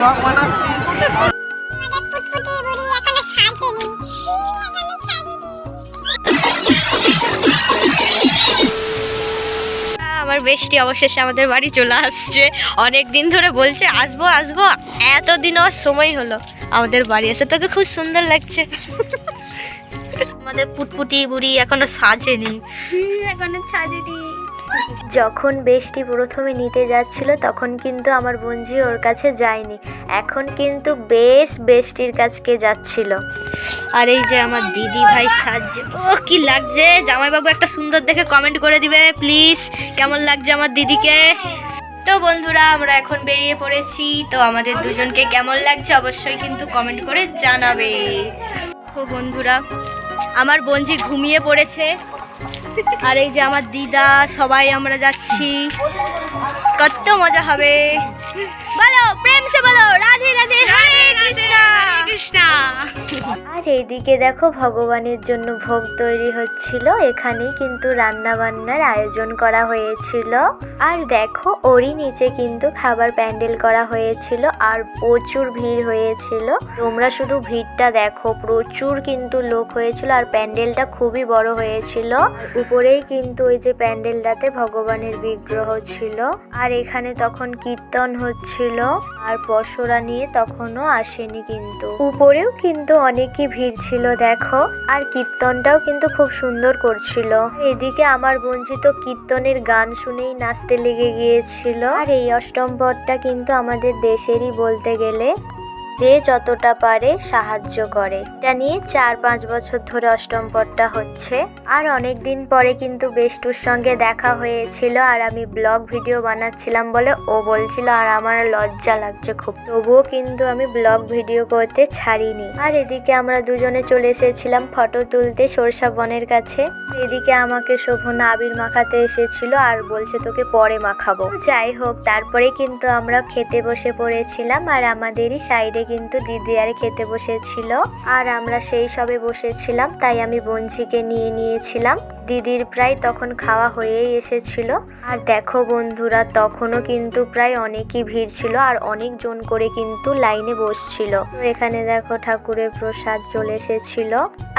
আমার বেশটি অবশেষে আমাদের বাড়ি চলে আসছে। অনেক দিন ধরে বলছে, আসব আসব। এতদিন ওর সময় হলো। আমাদের বাড়ি এসে তোকে খুব সুন্দর লাগছে। আমাদের পুটপুটি বুড়ি এখনও সাজেনি। এখনও সাজেনি। যখন বেশটি প্রথমে নিতে যাচ্ছিল, তখন কিন্তু আমার বঞ্জি ওর কাছে যায়নি। এখন কিন্তু বেশ বেশটির কাছকে যাচ্ছিল। আর এই যে আমার দিদি ভাই সাজছে ও, কি লাগছে? জামাইবাবু একটা সুন্দর দেখে কমেন্ট করে দিবে প্লিজ কেমন লাগছে আমার দিদিকে? তো বন্ধুরা, আমরা এখন বেরিয়ে পড়েছি। তো আমাদের দুজনকে কেমন লাগছে অবশ্যই কিন্তু কমেন্ট করে জানাবে। ও বন্ধুরা, আমার বঞ্জি ঘুমিয়ে পড়েছে। আর এই যে আমার দিদা, সবাই আমরা যাচ্ছি। কত মজা হবে। বলো, প্রেম সে বলো, রাধে এইদিকে দেখো ভগবানের জন্য ভোগ তৈরি হচ্ছিল। এখানে কিন্তু রান্না বান্নার আয়োজন করা হয়েছিল। আর দেখো, ওরই নিচে কিন্তু খাবার প্যান্ডেল করা হয়েছিল আর প্রচুর ভিড় হয়েছিল। তোমরা শুধু ভিড়টা দেখো, প্রচুর কিন্তু লোক হয়েছিল আর প্যান্ডেলটা খুবই বড় হয়েছিল। উপরেই কিন্তু ওই যে প্যান্ডেলটাতে ভগবানের বিগ্রহ ছিল। আর এখানে তখন কীর্তন হচ্ছিল, আর পশরা নিয়ে তখনও আসেনি কিন্তু। উপরেও কিন্তু অনেকই ভিড় ছিল, দেখো। আর কীর্তনটাও কিন্তু খুব সুন্দর করছিল। এদিকে আমার বঞ্চিত কীর্তনের গান শুনেই নাচতে লেগে গিয়েছিল। আর এই অষ্টম পদটা কিন্তু আমাদের দেশেরই বলতে গেলে যে যতটা পারে সাহায্য করে। এটা নিয়ে চার পাঁচ বছর ধরে অষ্টম পদটা হচ্ছে। আর অনেক দিন পরে কিন্তু বেষ্টুর সঙ্গে দেখা হয়েছিল আর আমি ব্লগ ভিডিও বানাচ্ছিলাম বলে ও বলছিল, আর আমার লজ্জা লাগছে খুব। তবুও কিন্তু আমি ব্লগ ভিডিও করতে ছাড়িনি। আর এদিকে আমরা দুজনে চলে এসেছিলাম ফটো তুলতে সরষা বনের কাছে। এদিকে আমাকে শোভনা আবির মাখাতে এসেছিল আর বলছে, তোকে পরে মাখাবো। যাই হোক, তারপরে কিন্তু আমরা খেতে বসে পড়েছিলাম আর আমাদেরই সাইডে কিন্তু দিদি আর খেতে বসেছিল। আর আমরা সেই সবে বসেছিলাম, তাই আমি বঞ্চিকে নিয়ে নিয়েছিলাম। দিদির প্রায় তখন খাওয়া হয়েই এসেছিল। আর দেখো বন্ধুরা, তখনও কিন্তু প্রায় অনেকই ভিড় ছিল আর অনেক জন করে কিন্তু লাইনে বসছিল। এখানে দেখো ঠাকুরের প্রসাদ চলে এসেছিল।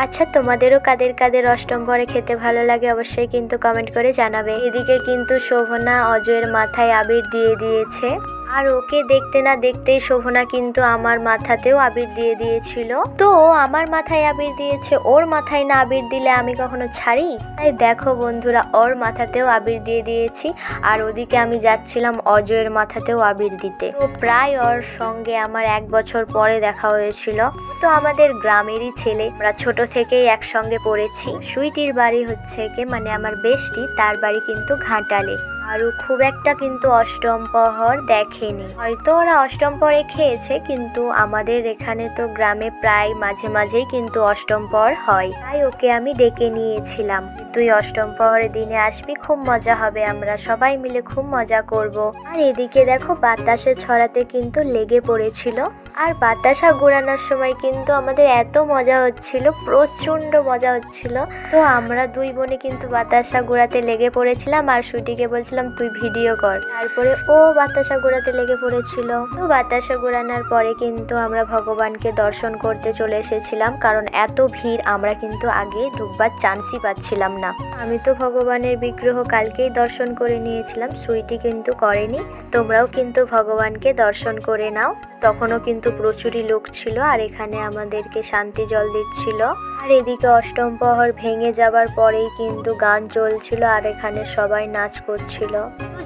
আচ্ছা তোমাদেরও কাদের কাদের অষ্টম পরে খেতে ভালো লাগে অবশ্যই কিন্তু কমেন্ট করে জানাবে। এদিকে কিন্তু শোভনা অজয়ের মাথায় আবির দিয়ে দিয়েছে। আর ওকে দেখতে না দেখতেই শোভনা কিন্তু আমার মাথাতেও আবির দিয়ে দিয়েছিল। তো আমার মাথায় আবির দিয়েছে, ওর মাথায় না আবির দিলে আমি কখনো ছাড়ি? তাই দেখো বন্ধুরা, ওর মাথাতেও আবির দিয়ে দিয়েছি। আর ওদিকে আমি যাচ্ছিলাম অজয়ের মাথাতেও আবির দিতে। তো প্রায় ওর সঙ্গে আমার এক বছর পরে দেখা হয়েছিল। তো আমাদের গ্রামেরই ছেলে। আমরা ছোট থেকেই একসঙ্গে পড়েছি। সুইটির বাড়ি হচ্ছে কে মানে আমার বেশটি, তার বাড়ি কিন্তু ঘাটালে। আর খুব একটা কিন্তু অষ্টম প্রহর দেখেনি। হয়তো ওরা অষ্টম পরে খেয়েছে, কিন্তু আমাদের এখানে তো গ্রামে প্রায় মাঝে মাঝেই কিন্তু অষ্টম প্রহর হয়। তাই ওকে আমি ডেকে নিয়েছিলাম। তুই অষ্টম প্রহরের দিনে আসবি, খুব মজা হবে, আমরা সবাই মিলে খুব মজা করব। আর এদিকে দেখো বাতাসে ছড়াতে কিন্তু লেগে পড়েছিল। আর বাতাসা ঘোরানোর সময় কিন্তু আমাদের এত মজা হচ্ছিল, প্রচণ্ড মজা হচ্ছিল। তো আমরা দুই বোনে কিন্তু বাতাসা ঘোরাতে লেগে পড়েছিলাম আর সুইটিকে বলছিলাম, তুই ভিডিও কর। তারপরে ও বাতাসা ঘোরাতে লেগে পড়েছিল। তো বাতাসা ঘোরানোর পরে কিন্তু আমরা ভগবানকে দর্শন করতে চলে এসেছিলাম, কারণ এত ভিড় আমরা কিন্তু আগে ঢুকবার চান্সই পাচ্ছিলাম না। আমি তো ভগবানের বিগ্রহ কালকেই দর্শন করে নিয়েছিলাম, সুইটি কিন্তু করেনি। তোমরাও কিন্তু ভগবানকে দর্শন করে নাও। তখনও কিন্তু প্রচুরই লোক ছিল আর এখানে আমাদেরকে শান্তি জল দিচ্ছিল। আর এদিকে অষ্টম প্রহর ভেঙে যাবার পরেই কিন্তু গান চলছিল আর এখানে সবাই নাচ করছিল।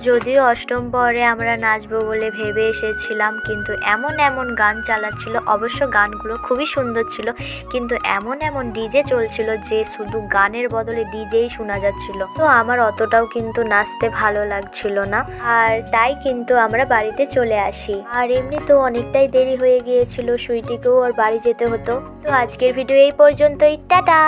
যদিও অষ্টম প্রহরে আমরা নাচবো বলে ভেবে এসেছিলাম, কিন্তু এমন এমন গান চালাচ্ছিল। অবশ্য গানগুলো খুবই সুন্দর ছিল, কিন্তু এমন এমন ডিজে চলছিল যে শুধু গানের বদলে ডিজেই শোনা যাচ্ছিল। তো আমার অতটাও কিন্তু নাচতে ভালো লাগছিল না। আর তাই কিন্তু আমরা বাড়িতে চলে আসি। আর এমনি তো অনেকটাই দেরি গিয়েছিল সুইটিকেও ওর বাড়ি যেতে হতো। তো আজকের ভিডিও এই পর্যন্তই। টাটা!